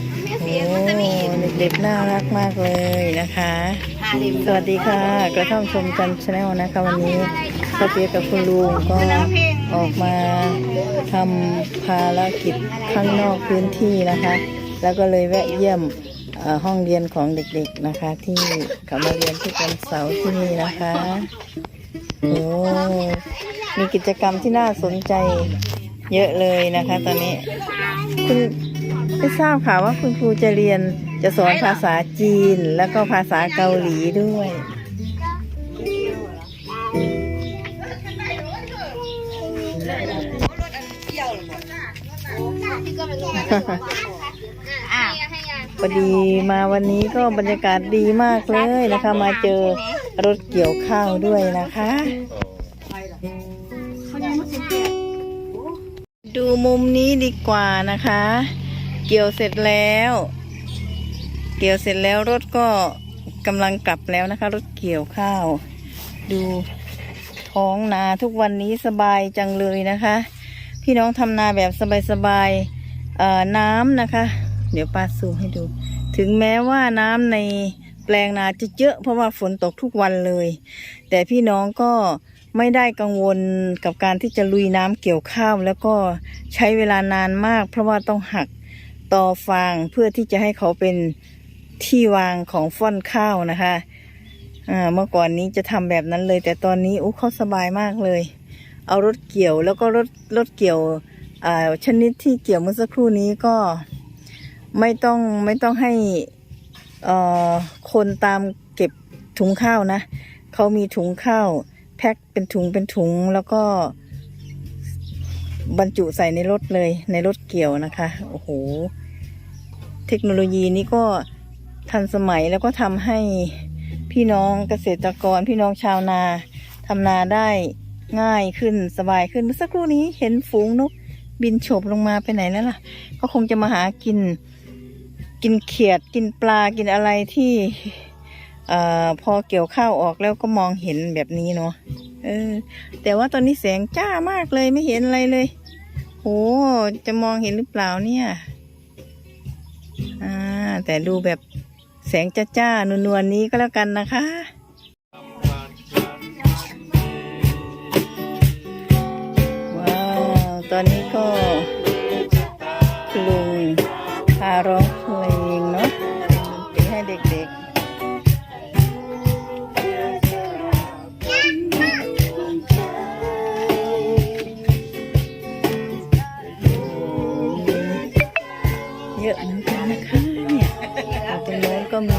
โอ้เด็กๆน่ารักมากเลยนะคะ สวัสดีค่ะ กระท่อมชมจันชาแนลนะคะวันนี้ป้าเปียกับคุณลุงก็ออกมาทำภารกิจข้างนอกพื้นที่นะคะ แล้วก็เลยแวะเยี่ยมเอ่อห้องเรียนของเด็กๆนะคะ ที่เขามาเรียนทุกวันเสาร์ที่นี่นะคะโอ้มีกิจกรรมที่น่าสนใจ เยอะเลยนะคะ ตอนนี้ คุณไม่ทราบค่ะว่าคุณครูจะเรียนจะสอนภาษาจีนแล้วก็ภาษาเกาหลีด้วย พอดีมาวันนี้ก็บรรยากาศดีมากเลยนะคะ มาเจอรถเกี่ยวข้าวด้วยนะคะ ดูมุมนี้ดีกว่านะคะ เกี่ยวเสร็จแล้ว เกี่ยวเสร็จแล้วรถก็กำลังกลับแล้วนะคะ รถเกี่ยวข้าว ดูท้องนาทุกวันนี้สบายจังเลยนะคะ พี่น้องทำนาแบบสบายๆน้ำนะคะ เดี๋ยวป้าซูมให้ดู ถึงแม้ว่าน้ำในแปลงนาจะเยอะเพราะว่าฝนตกทุกวันเลย แต่พี่น้องก็ ไม่ได้กังวลกับการที่จะลุยน้ำเกี่ยวข้าวแล้วก็ใช้เวลานานมาก เพราะว่าต้องหักต่อฟางเพื่อที่จะให้เขาเป็นที่วางของฟ่อนข้าวนะคะอ่าเมื่อก่อนนี้จะทำแบบนั้นเลย แต่ตอนนี้อู้เขาสบายมากเลย เอารถเกี่ยวแล้วก็รถรถเกี่ยวอ่าชนิดที่เกี่ยวเมื่อสักครู่นี้ก็ไม่ต้องไม่ต้องให้อ่อคนตามเก็บถุงข้าวนะเขามีถุงข้าว แพ็คเป็นถุงเป็นถุงแล้วก็ บรรจุใส่ในรถเลยในรถเกี่ยวนะคะ โอ้โห เทคโนโลยีนี้ก็ทันสมัยแล้วก็ทำให้พี่น้องเกษตรกรพี่น้องชาวนาทำนาได้ง่ายขึ้นสบายขึ้นเมื่อสักครู่นี้เห็นฝูงนกบินโฉบลงมาไปไหนแล้วล่ะก็คงจะมาหากิน กินเขียดกินปลากินอะไรที่ เอ่อพอเกี่ยวข้าวออกแล้วก็มองเห็นแบบนี้เนาะเออ แต่ว่าตอนนี้แสงจ้ามากเลยไม่เห็นอะไรเลยโหจะมองเห็นหรือเปล่าเนี่ย อ่า แต่ดูแบบแสงจ้าจ้าๆนวลๆนี้ก็แล้วกันนะคะว้าว ตอนนี้ก็ อะเหมือนกันนะคะเนี่ยตรงโน้นก็มี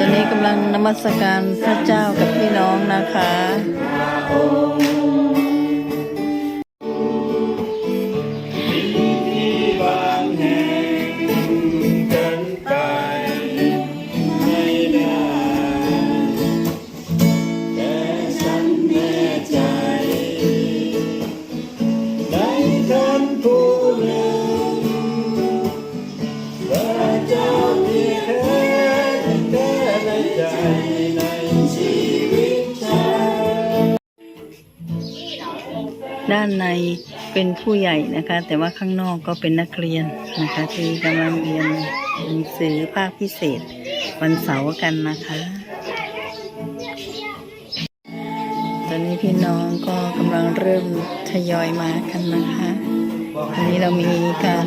ตอนนี้กำลังนมัสการพระเจ้ากับพี่น้องนะคะ ด้านในเป็นผู้ใหญ่นะคะ แต่ว่าข้างนอกก็เป็นนักเรียนนะคะ ที่กำลังเรียนหนังสือภาคพิเศษ วันเสาร์กันนะคะ ตอนนี้พี่น้องก็กำลังเริ่มทยอยมากันนะคะวันนี้เรามีการ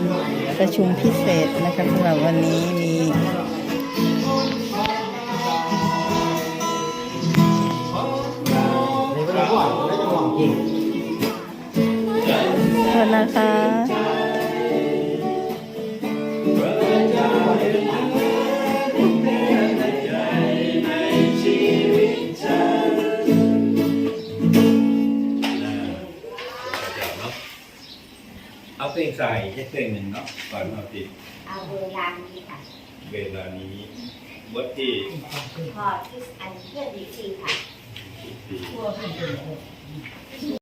ประชุมพิเศษนะคะสำหรับวันนี้มี นะคะ เอาเพลงใส่แค่เพลงหนึ่งเนาะก่อนเอาติดเอาเวลานี้ค่ะ เวลานี้วัดที่พอที่อันเพื่อนดีทีค่ะสี่